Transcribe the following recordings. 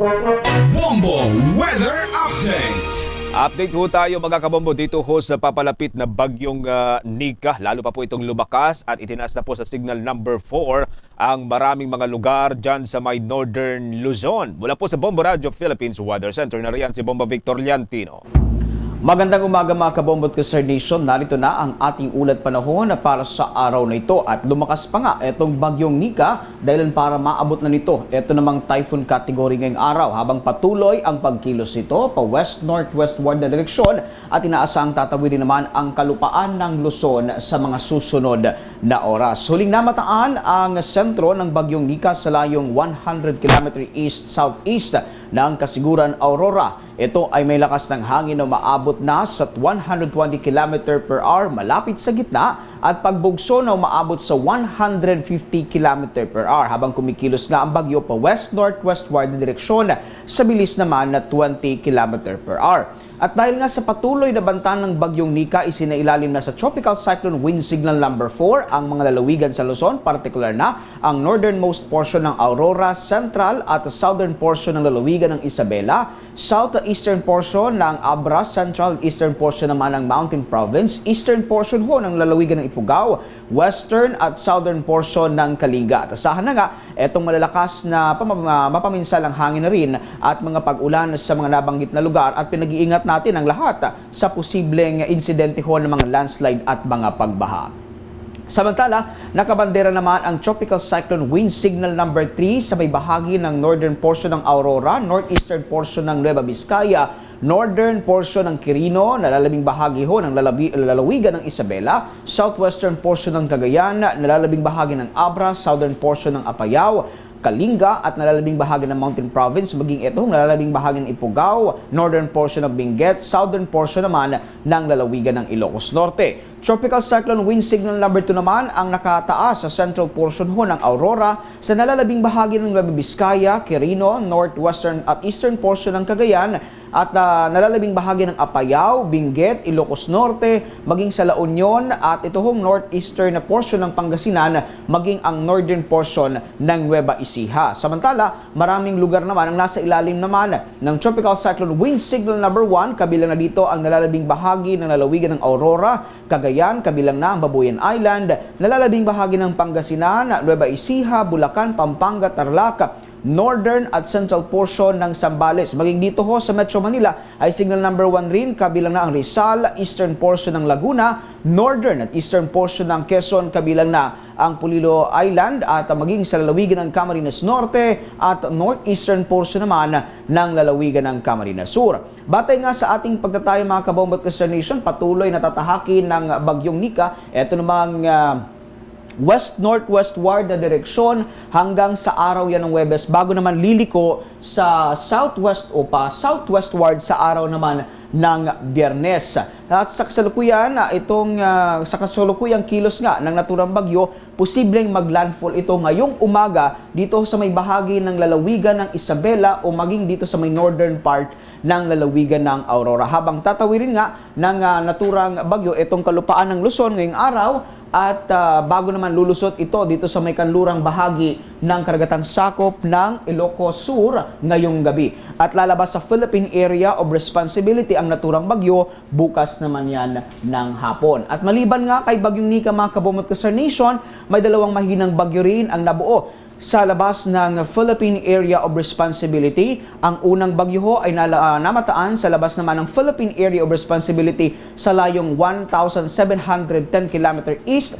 Bombo Weather Update. Update ho tayo mga kabombo dito ho sa papalapit na bagyong ah, Nika. Lalo pa po itong lumakas at itinaas na po sa signal number 4 ang maraming mga lugar dyan sa may northern Luzon. Mula po sa Bombo Radio Philippines Weather Center, nariyan si Bombo Victor Liantino. Magandang umaga mga kabombot ka Sir Nation. Narito na ang ating ulat panahon para sa araw na ito. At lumakas pa nga itong bagyong Nika dahil para maabot na nito. Ito namang typhoon category ngayong araw habang patuloy ang pagkilos nito pa west-northwestward na direksyon at inaasang tatawidin naman ang kalupaan ng Luzon sa mga susunod na oras. Huling namataan ang sentro ng bagyong Nika sa layong 100 km east-southeast ng kasiguran Aurora. Ito ay may lakas ng hangin na maabot na sa 120 km per hour malapit sa gitna at pagbugso na umaabot sa 150 km per hour. Habang kumikilos nga ang bagyo pa west-northwestward na direksyon sa bilis naman na 20 km per hour. At dahil nga sa patuloy na banta ng bagyong Nika, isinailalim na sa Tropical Cyclone Wind Signal number 4 ang mga lalawigan sa Luzon, particular na ang northernmost portion ng Aurora, central at southern portion ng lalawigan ng Isabela, southeastern portion ng Abra, central eastern portion naman ng Mountain Province, eastern portion ho ng lalawigan ng Ifugao, western at southern portion ng Kalinga. At asahan na nga, etong malalakas na pam- mapaminsalang hangin na rin at mga pag-ulan sa mga nabanggit na lugar at pinag-iingat natin ang lahat ah, sa posibleng insidente ho ng mga landslide at mga pagbaha. Samantala, nakabandera naman ang Tropical Cyclone Wind Signal number 3 sa may bahagi ng northern portion ng Aurora, northeastern portion ng Nueva Vizcaya, northern portion ng Quirino, nalalabing bahagi ho ng lalabi, lalawigan ng Isabela, southwestern portion ng Cagayan, nalalabing bahagi ng Abra, southern portion ng Apayao, Kalinga at nalalabing bahagi ng Mountain Province, maging ito nalalabing bahagi ng Ifugao, northern portion ng Benguet, southern portion naman ng lalawigan ng Ilocos Norte. Tropical Cyclone Wind Signal number 2 naman ang nakataas sa central portion ho ng Aurora sa nalalabing bahagi ng Nueva Vizcaya, Quirino, northwestern at eastern portion ng Cagayan at ah, nalalabing bahagi ng Apayao, Benguet, Ilocos Norte, maging sa La Union at ito hong northeastern na portion ng Pangasinan, maging ang northern portion ng Nueva Ecija. Samantala, maraming lugar naman ang nasa ilalim naman ng Tropical Cyclone Wind Signal number 1, kabilang na dito ang nalalabing bahagi ng lalawigan ng Aurora, Cagayan, kabilang na ang Babuyan Island, nalalabing bahagi ng Pangasinan, Nueva Ecija, Bulacan, Pampanga, Tarlac, northern at central portion ng Zambales. Maging dito ho sa Metro Manila ay signal number 1 rin, kabilang na ang Rizal, eastern portion ng Laguna, northern at eastern portion ng Quezon, kabilang na ang Pulilo Island at maging sa lalawigan ng Camarines Norte at northeastern portion naman ng lalawigan ng Camarines Sur. Batay nga sa ating pagtatayo mga kabombot ka Nation, patuloy na tatahakin ng bagyong Nika. Ito namang ah, west-northwestward na direksyon hanggang sa araw yan ng Webes bago naman liliko sa southwest o pa southwestward sa araw naman ng Biyernes. At sa kasalukuyan, ah, itong ah, sa kasalukuyang kilos nga ng naturang bagyo, posibleng maglandfall ito ngayong umaga dito sa may bahagi ng lalawigan ng Isabela o maging dito sa may northern part ng lalawigan ng Aurora. Habang tatawirin nga ng ah, naturang bagyo itong kalupaan ng Luzon ngayong araw, at ah, bago naman lulusot ito dito sa may kanlurang bahagi ng karagatang sakop ng Ilocos Sur ngayong gabi. At lalabas sa Philippine Area of Responsibility ang naturang bagyo bukas naman yan ng hapon. At maliban nga kay Bagyong Nika mga kabumot ka nation, may dalawang mahinang bagyo rin ang nabuo sa labas ng Philippine Area of Responsibility. Ang unang bagyo ho ay nala, ah, namataan sa labas naman ng Philippine Area of Responsibility sa layong 1,710 km east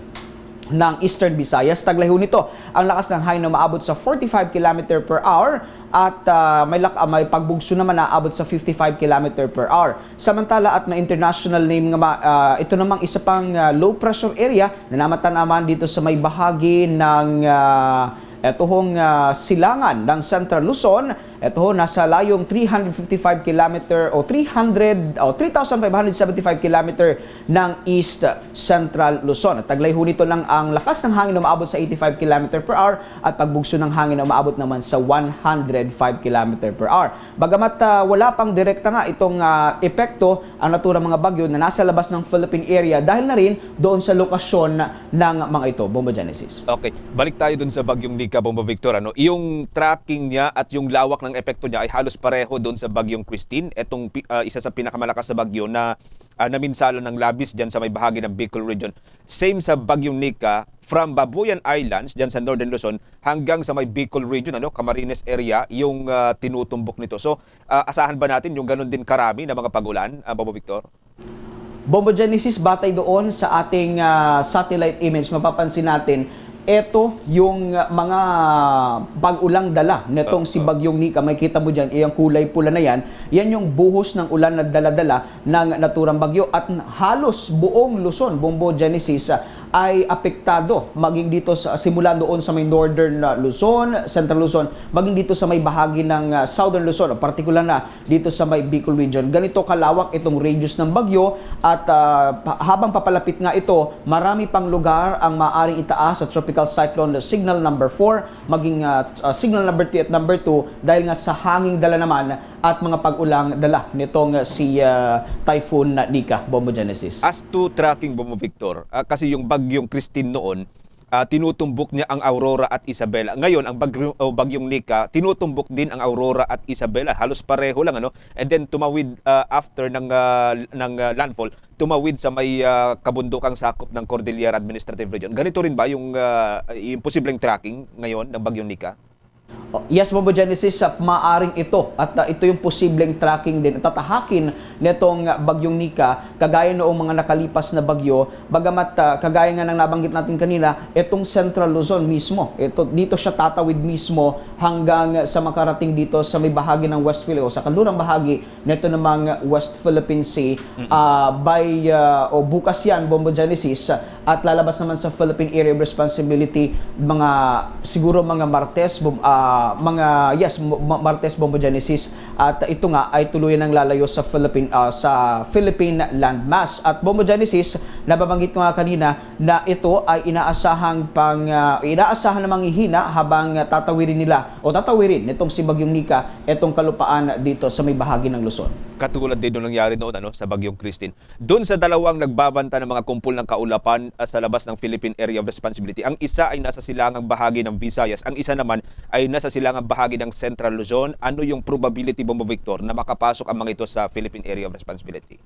ng Eastern Visayas. Taglay ho nito ang lakas ng hangin na maabot sa 45 km per hour at ah, may, lak- ah, may pagbugso naman na abot sa 55 km per hour. Samantala at may international name nga ah, ito namang isa pang ah, low pressure area na namatan naman dito sa may bahagi ng ah, ito hong ah, silangan ng Central Luzon, ito ho nasa layong 355 km o 300 o 3,575 km ng East Central Luzon. At taglay ho nito lang ang lakas ng hangin na umaabot sa 85 km per hour at pagbugso ng hangin na umaabot naman sa 105 km per hour. Bagamat ah, wala pang direkta nga itong ah, epekto ang naturang mga bagyo na nasa labas ng Philippine area dahil na rin doon sa lokasyon ng mga ito. Bomba Genesis. Okay, balik tayo dun sa bagyong Nika. Bombo Victor, ano, yung tracking niya at yung lawak ng epekto niya ay halos pareho doon sa bagyong Christine. Etong pi- ah, isa sa pinakamalakas na bagyo na uh, naminsala ng labis diyan sa may bahagi ng Bicol region. Same sa bagyong Nika from Babuyan Islands diyan sa Northern Luzon hanggang sa may Bicol region ano Camarines area yung ah, tinutumbok nito. So ah, asahan ba natin yung ganun din karami na mga pagulan, uh, Bobo Victor? Bombo Genesis, batay doon sa ating ah, satellite image, mapapansin natin, ito yung ah, mga pag-ulang dala netong si Bagyong Nika. May kita mo dyan, yung kulay pula na yan. Yan yung buhos ng ulan na dala-dala ng naturang bagyo. At halos buong Luzon, Bombo Genesis, ah, ay apektado maging dito sa simula doon sa may northern uh, Luzon, central Luzon, maging dito sa may bahagi ng uh, southern Luzon, particular na dito sa may Bicol region. Ganito kalawak itong radius ng bagyo at uh, habang papalapit nga ito, marami pang lugar ang maaring itaas sa tropical cyclone signal number 4, maging uh, uh, signal number 3 at number 2 dahil nga sa hanging dala naman at mga pag-ulang dala nitong uh, si uh, Typhoon Nika, Bombo Genesis. As to tracking Bobo Victor, ah, kasi yung bagyong Christine noon, ah, tinutumbok niya ang Aurora at Isabela. Ngayon, ang bagyo, o bagyong Nika, tinutumbok din ang Aurora at Isabela. Halos pareho lang ano. And then tumawid ah, after ng ah, ng ah, landfall, tumawid sa may ah, kabundukang sakop ng Cordillera Administrative Region. Ganito rin ba yung ah, yung posibleng tracking ngayon ng bagyong Nika? Yes, Bobo Genesis, sa maaring ito at uh, ito yung posibleng tracking din at tatahakin nitong uh, bagyong Nika kagaya noong mga nakalipas na bagyo. Bagamat uh, kagaya nga ng nabanggit natin kanina itong Central Luzon mismo ito dito siya tatawid mismo hanggang sa makarating dito sa may bahagi ng West Philippines o sa kanlurang bahagi nito namang West Philippine Sea. Uh, by uh, o bukas yan Bombo Genesis at lalabas naman sa Philippine Area of Responsibility mga siguro mga Martes ah, mga yes Martes Bombo Genesis at ito nga ay tuluyan ng lalayo sa Philippine ah, sa Philippine landmass at Bombo Genesis nababanggit ko nga kanina na ito ay inaasahang pang ah, inaasahan na manghihina habang tatawirin nila o tatawirin nitong si Bagyong Nika itong kalupaan dito sa may bahagi ng Luzon. katulad din nung nangyari noon ano sa bagyong Christine. Doon sa dalawang nagbabanta ng mga kumpol ng kaulapan uh, sa labas ng Philippine Area of Responsibility. Ang isa ay nasa silangang bahagi ng Visayas, ang isa naman ay nasa silangang bahagi ng Central Luzon. Ano yung probability Bombo Victor na makapasok ang mga ito sa Philippine Area of Responsibility?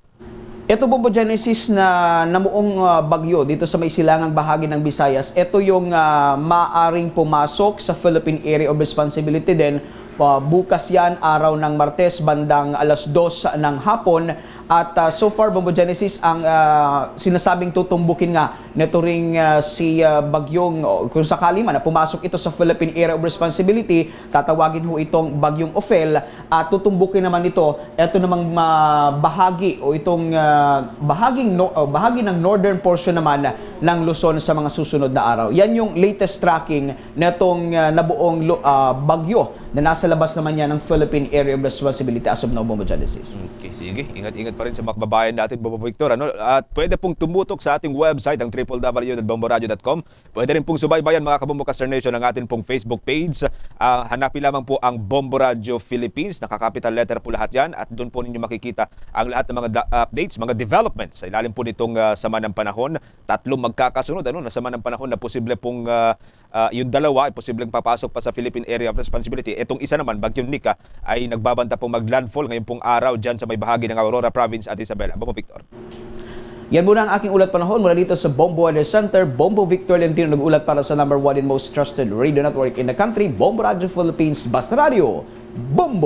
Ito Bombo Genesis na namuong ah, bagyo dito sa may silangang bahagi ng Visayas. Ito yung ah, maaring pumasok sa Philippine Area of Responsibility din. Pa- bukas yan, araw ng Martes, bandang alas 2 ng hapon. At ah, so far, Bombo Genesis, ang ah, sinasabing tutumbukin nga nito ring ah, si ah, bagyong, kung sakali man na pumasok ito sa Philippine Area of Responsibility, tatawagin ho itong bagyong Ophel at tutumbukin naman ito, ito namang ah, bahagi o itong ah, bahaging no, o bahagi ng northern portion naman ng Luzon sa mga susunod na araw. Yan yung latest tracking netong uh, nabuong lu- ah, bagyo na nasa labas naman yan ng Philippine Area of Responsibility as of Bombo Genesis. Okay, sige. Ingat-ingat pa rin sa mga kababayan natin, Bobo Victor. Ano? At pwede pong tumutok sa ating website, ang www.bomboradio.com. Pwede rin pong subaybayan mga kabombo Nation ang ating pong Facebook page. Ah, hanapin lamang po ang Bombo Radio Philippines. Nakakapital letter po lahat yan. At doon po ninyo makikita ang lahat ng mga da- updates, mga developments sa ilalim po nitong ah, sama ng panahon. Tatlong magkakasunod ano, na sama ng panahon na posible pong ah, ah, yung dalawa ay posibleng papasok pa sa Philippine Area of Responsibility. Itong isa naman, Bagyong Nika, ay nagbabanta pong maglandfall ngayon pong araw dyan sa may bahagi ng Aurora Province at Isabela. Bobo Victor. Yan muna ang aking ulat panahon mula dito sa Bombo Weather Center. Bombo Victor Lentino nag-ulat para sa number one and most trusted radio network in the country, Bombo Radio Philippines, Basta Radio, Bombo!